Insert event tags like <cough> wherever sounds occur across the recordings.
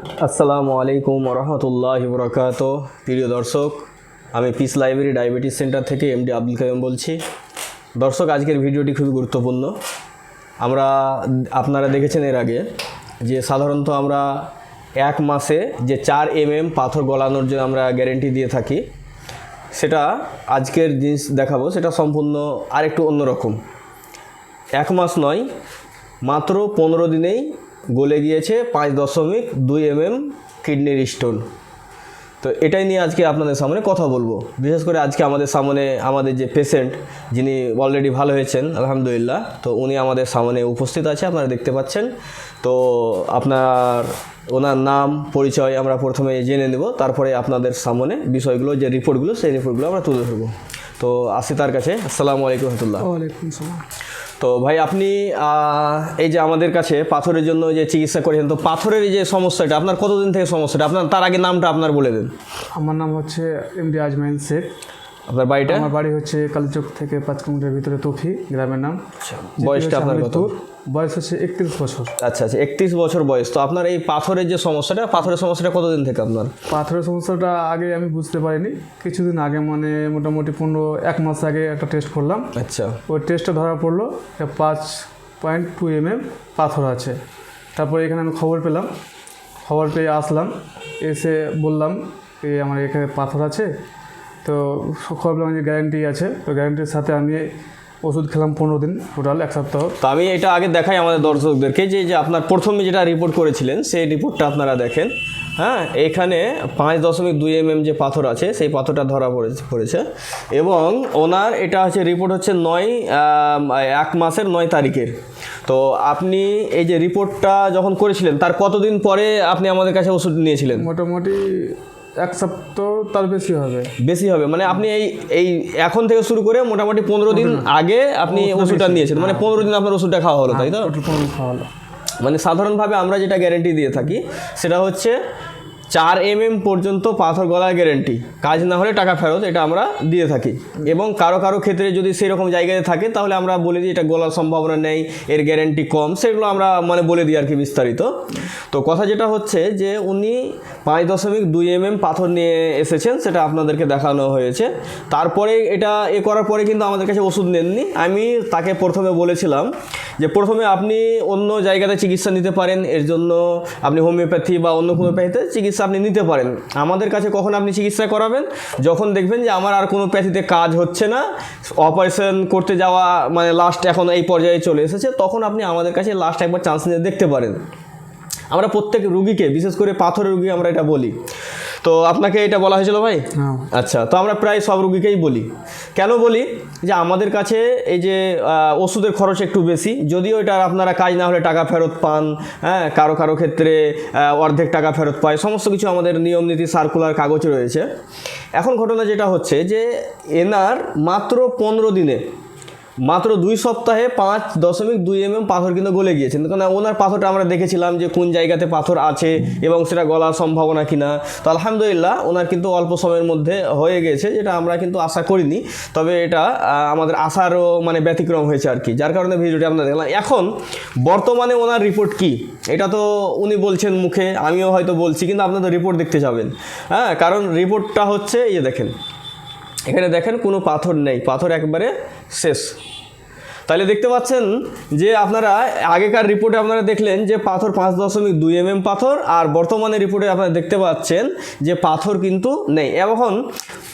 আসসালামু আলাইকুম রহমতুল্লাহ বরকাত প্রিয় দর্শক, আমি পিস লাইব্রেরি ডায়াবেটিস সেন্টার থেকে এমডি আব্দুল কালাম বলছি। দর্শক, আজকের ভিডিওটি খুবই গুরুত্বপূর্ণ। আমরা আপনারা দেখেছেন এর আগে যে সাধারণত আমরা এক মাসে যে চার এম এম পাথর গলানোর জন্য আমরা গ্যারেন্টি দিয়ে থাকি, সেটা আজকের জিনিস দেখাবো। সেটা সম্পূর্ণ আরেকটু অন্যরকম। এক মাস নয়, মাত্র পনেরো দিনেই গলে গিয়েছে পাঁচ দশমিক দুই এমএম কিডনির স্টোন। তো এটাই নিয়ে আজকে আপনাদের সামনে কথা বলব। বিশেষ করে আজকে আমাদের সামনে আমাদের যে পেশেন্ট যিনি অলরেডি ভালো হয়েছেন, আলহামদুলিল্লাহ। তো উনি আমাদের সামনে উপস্থিত আছে, আপনারা দেখতে পাচ্ছেন। তো আপনার, ওনার নাম, পরিচয় আমরা প্রথমে জেনে নেব, তারপরে আপনাদের সামনে বিষয়গুলো, যে রিপোর্টগুলো সেই রিপোর্টগুলো আমরা তুলে ধরবো। তো আসি তার কাছে। আসসালামু আলাইকুম রহমতুল্লাহ। তো ভাই, আপনি এই যে আমাদের কাছে পাথরের জন্য যে চিকিৎসা করেছেন, তো পাথরের যে সমস্যাটা, আপনার কতদিন থেকে সমস্যাটা? আপনার, তার আগে নামটা আপনার বলে দেন। আমার নাম হচ্ছে এম ডি আজমাইন শেখ। আপনার বাড়িটা? আমার বাড়ি হচ্ছে কালীচক থেকে পাঁচ কিলোমিটার ভিতরে তফি গ্রামের নাম। বয়সটা আপনার কত? বয়স হচ্ছে একত্রিশ বছর। আচ্ছা আচ্ছা একত্রিশ বছর বয়স। তো আপনার এই পাথরের যে সমস্যাটা পাথরের সমস্যাটা কতদিন থেকে আপনার? পাথরের সমস্যাটা আগে আমি বুঝতে পারিনি। কিছুদিন আগে মানে মোটামুটি পনেরো এক মাস আগে একটা টেস্ট করলাম। আচ্ছা। ওই টেস্টে ধরা পড়ল পাঁচ পয়েন্ট টু এম এম পাথর আছে। তারপরে এখানে আমি খবর পেলাম। খবর পেয়ে আসলাম এসে বললাম এই আমার এখানে পাথর আছে তো খবর পেলাম যে গ্যারান্টি আছে। তো গ্যারান্টির সাথে আমি ওষুধ খেলাম পনেরো দিন টোটাল এক সপ্তাহ। তো আমি এটা আগে দেখাই আমাদের দর্শকদেরকে যে যে আপনার প্রথমে যেটা রিপোর্ট করেছিলেন সেই রিপোর্টটা আপনারা দেখেন। হ্যাঁ এখানে পাঁচ দশমিক দুই এম এম যে পাথর আছে সেই পাথরটা ধরা পড়েছে পড়েছে। এবং ওনার এটা হচ্ছে রিপোর্ট হচ্ছে নয় এক মাসের নয় তারিখের। তো আপনি এই যে রিপোর্টটা যখন করেছিলেন তার কতদিন পরে আপনি আমাদের কাছে ওষুধ নিয়েছিলেন? মোটামুটি এক সপ্তাহ তার বেশি হবে। বেশি হবে। মানে আপনি এই এই এখন থেকে শুরু করে মোটামুটি পনেরো দিন আগে আপনি ওষুধটা নিয়েছেন। মানে পনেরো দিন আপনার ওষুধটা খাওয়া হলো তাই তো? দিন খাওয়া হলো। মানে সাধারণভাবে আমরা যেটা গ্যারেন্টি দিয়ে থাকি সেটা হচ্ছে চার এম এম পর্যন্ত পাথর গলার গ্যারেন্টি। কাজ না হলে টাকা ফেরত, এটা আমরা দিয়ে থাকি। এবং কারও কারও ক্ষেত্রে যদি সেরকম জায়গায় থাকে, তাহলে আমরা বলে দিই এটা গলার সম্ভাবনা নেই, এর গ্যারেন্টি কম, সেগুলো আমরা মানে বলে দিই আর কি বিস্তারিত। তো কথা যেটা হচ্ছে যে উনি পাঁচ দশমিক দুই এম এম পাথর নিয়ে এসেছেন, সেটা আপনাদেরকে দেখানো হয়েছে। তারপরে এটা এ করার পরে কিন্তু আমাদের কাছে ওষুধ নেননি। আমি তাকে প্রথমে বলেছিলাম যে প্রথমে আপনি অন্য জায়গাতে চিকিৎসা নিতে পারেন, এর জন্য আপনি হোমিওপ্যাথি বা অন্য হোমিওপ্যাথিতে চিকিৎসা আপনি নিতে পারেন। আমাদের কাছে কখন আপনি চিকিৎসা করাবেন? যখন দেখবেন যে আমার আর কোনো প্যাথিতে কাজ হচ্ছে না, অপারেশন করতে যাওয়া মানে লাস্ট এখন এই পর্যায়ে চলে এসেছে, তখন আপনি আমাদের কাছে লাস্ট একবার চান্স নিয়ে দেখতে পারেন। আমরা প্রত্যেক রুগীকে, বিশেষ করে পাথরের রুগী আমরা এটা বলি। তো আপনাকে এটা বলা হয়েছিল ভাই? হ্যাঁ। আচ্ছা তো আমরা প্রায় সব রুগীকেই বলি। কেন বলি? যে আমাদের কাছে এই যে ওষুধের খরচ একটু বেশি যদিও এটা আপনারা কাজ না হলে টাকা ফেরত পান হ্যাঁ কারও কারও ক্ষেত্রে অর্ধেক টাকা ফেরত পায় সমস্ত কিছু আমাদের নিয়ম নীতি সার্কুলার কাগজ রয়েছে। এখন ঘটনা যেটা হচ্ছে যে এনার মাত্র পনেরো দিনে মাত্র দুই সপ্তাহে পাঁচ দশমিক দুই এম এম পাথর কিন্তু গলে গিয়েছেন কারণ ওনার পাথরটা আমরা দেখেছিলাম যে কোন জায়গাতে পাথর আছে এবং সেটা গলার সম্ভাবনা কিনা। তো আলহামদুলিল্লাহ ওনার কিন্তু অল্প সময়ের মধ্যে হয়ে গেছে, যেটা আমরা কিন্তু আশা করিনি। তবে এটা আমাদের আশারও মানে ব্যতিক্রম হয়েছে আর কি, যার কারণে ভিডিওটি আমরা দেখলাম। এখন বর্তমানে ওনার রিপোর্ট কি? এটা তো উনি বলছেন মুখে, আমিও হয়তো বলছি, কিন্তু আপনাদের রিপোর্ট দেখতে যাবেন। হ্যাঁ কারণ রিপোর্টটা হচ্ছে ইয়ে দেখেন এখানে দেখেন কোনো পাথর নেই পাথর একবারে শেষ। তাহলে দেখতে পাচ্ছেন যে আপনারা আগেকার রিপোর্টে আপনারা দেখলেন যে পাথর পাঁচ দশমিক দুই এম এম পাথর আর বর্তমানে রিপোর্টে আপনারা দেখতে পাচ্ছেন যে পাথর কিন্তু নেই। এখন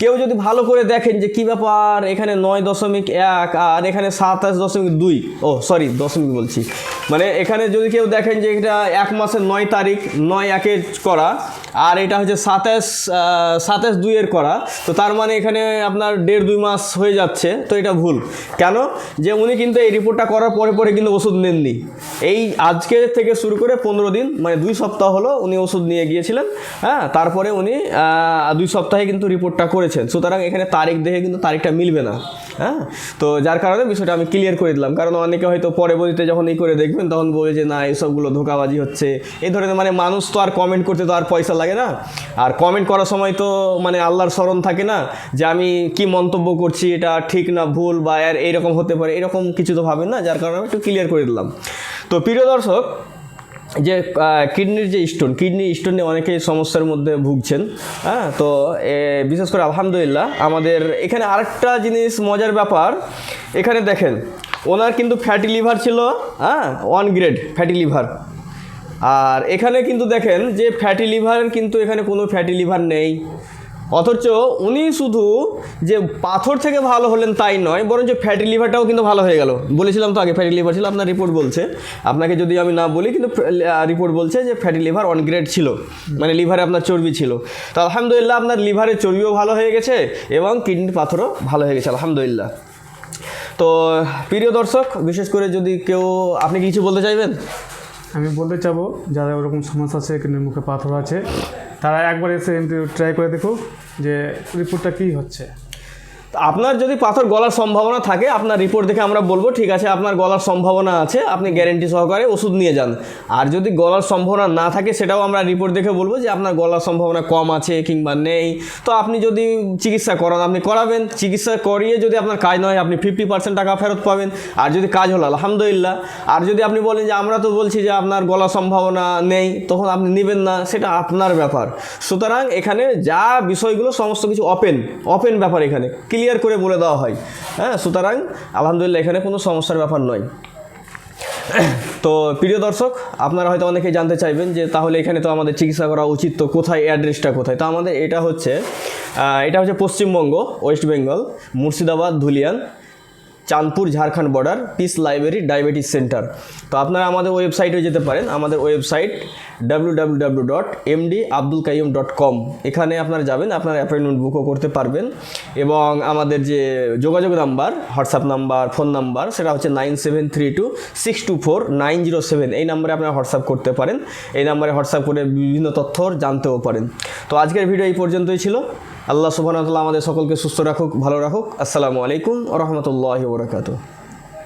কেউ যদি ভালো করে দেখেন যে কী ব্যাপার, এখানে নয় দশমিক এক আর এখানে সাতাশ দশমিক দুই। ও সরি দশমিক বলছি। মানে এখানে যদি কেউ দেখেন যে এটা এক মাসের নয় তারিখ, নয় একের করা আর এটা হচ্ছে সাতাশ সাতাশ দুইয়ের করা, তো তার মানে এখানে আপনার দেড় দুই মাস হয়ে যাচ্ছে, তো এটা ভুল। কেন? যে উনি কিন্তু এই রিপোর্টটা করার পরে পরে কিন্তু ওষুধ নেননি। এই আজকে থেকে শুরু করে পনেরো দিন মানে দুই সপ্তাহ হলো উনি ওষুধ নিয়ে গিয়েছিলেন হ্যাঁ তারপরে উনি দুই সপ্তাহে কিন্তু রিপোর্টটা করেছেন। সুতরাং এখানে তারিখ দেখে কিন্তু তারিখটা মিলবে না হ্যাঁ তো যার কারণে বিষয়টা আমি ক্লিয়ার করে দিলাম। কারণ অনেকে হয়তো পরবর্তীতে যখন এই করে দেখবেন, তখন বলে যে, না, এসবগুলো ধোকাবাজি হচ্ছে। এই ধরনের মানে মানুষ তো আর কমেন্ট করতে তো আর পয়সা লাগে না। আর কমেন্ট করার সময় তো মানে আল্লাহর স্মরণ থাকে না, যে আমি কি মন্তব্য করছি, এটা ঠিক না, ভুল বা এর এইরকম হতে পারে। এরকম কিছু তো ভাবেন না, যার কারণে আমি একটু ক্লিয়ার করে দিলাম। তো প্রিয় দর্শক, যে কিডনির যে স্টোন কিডনি স্টোনে অনেকেই সমস্যার মধ্যে ভুগছেন হ্যাঁ? তো বিশেষ করে আলহামদুলিল্লাহ, আমাদের এখানে আরেকটা জিনিস মজার ব্যাপার। এখানে দেখেন, ওনার কিন্তু ফ্যাটি লিভার ছিল হ্যাঁ? ওয়ান গ্রেড ফ্যাটি লিভার আর এখানে কিন্তু দেখেন যে ফ্যাটি লিভার কিন্তু এখানে কোনো ফ্যাটি লিভার নেই। অথচ উনি শুধু যে পাথর থেকে ভালো হলেন তাই নয়, বরঞ্চ ফ্যাটি লিভারটাও কিন্তু ভালো হয়ে গেল। বলেছিলাম তো আগে ফ্যাটি লিভার ছিল, আপনার রিপোর্ট বলছে। আপনাকে যদি আমি না বলি, কিন্তু রিপোর্ট বলছে যে ফ্যাটি লিভার অন গ্রেড ছিল মানে লিভারে আপনার চর্বি ছিল। তো আলহামদুলিল্লাহ আপনার লিভারের চর্বিও ভালো হয়ে গেছে এবং কিডনির পাথরও ভালো হয়ে গেছে, আলহামদুলিল্লাহ। তো প্রিয় দর্শক, বিশেষ করে যদি কেউ আপনি কিছু বলতে চাইবেন? আমি বলতে চাবো, যারা ওরকম সমস্যা আছে কিন্তু মুখে পাথর আছে, তারা একবার এসে ট্রাই করে দেখুক যে রিপোর্টটা কী হচ্ছে। আপনার যদি পাথর গলার সম্ভাবনা থাকে, আপনার রিপোর্ট দেখে আমরা বলব, ঠিক আছে, আপনার গলার সম্ভাবনা আছে, আপনি গ্যারেন্টি সহকারে ওষুধ নিয়ে যান। আর যদি গলার সম্ভাবনা না থাকে, সেটাও আমরা রিপোর্ট দেখে বলব যে আপনার গলার সম্ভাবনা কম আছে কিংবা নেই। তো আপনি যদি চিকিৎসা করান, আপনি করাবেন। চিকিৎসা করিয়ে যদি আপনার কাজ নয় আপনি ফিফটি পার্সেন্ট টাকা ফেরত পাবেন। আর যদি কাজ হলো, আলহামদুলিল্লাহ। আর যদি আপনি বলেন যে, আমরা তো বলছি যে আপনার গলার সম্ভাবনা নেই, তখন আপনি নেবেন না, সেটা আপনার ব্যাপার। সুতরাং এখানে যা বিষয়গুলো, সমস্ত কিছু ওপেন ওপেন ব্যাপার এখানে। ক্লিয়ার করে বলে দেওয়া হয়। হ্যাঁ সুতরাং আলহামদুলিল্লাহ এখানে কোনো সমস্যার ব্যাপার নয়। <coughs> তো প্রিয় দর্শক, আপনারা হয়তো অনেকেই জানতে চাইবেন যে তাহলে এখানে তো আমাদের চিকিৎসা করা উচিত, তো কোথায় অ্যাড্রেসটা কোথায়? তো আমাদের এটা হচ্ছে এটা হচ্ছে Paschimbanga, West Bengal, Murshidabad, Dhulian. Chandpur Jharkhand border peace library diabetes centre. তো আপনারা আমাদের ওয়েবসাইটে যেতে পারেন। আমাদের website W W W dot MD Abdul Kaim dot com এখানে আপনারা যাবেন, আপনার অ্যাপয়েন্টমেন্ট বুকও করতে পারবেন। এবং আমাদের যে যোগাযোগ number WhatsApp number phone number, সেটা হচ্ছে nine seven three two six two four nine zero seven এই নাম্বারে আপনারা হোয়াটসঅ্যাপ করতে পারেন। এই নাম্বারে হোয়াটসঅ্যাপ করে বিভিন্ন তথ্য জানতেও পারেন। তো আজকের ভিডিও এই পর্যন্তই ছিল। আল্লাহ সুবাহ আমাদের সকলকে সুস্থ রাখুক ভালো রাখুক। আসসালামু আলাইকুম রহমতুল্লাহ বরকাত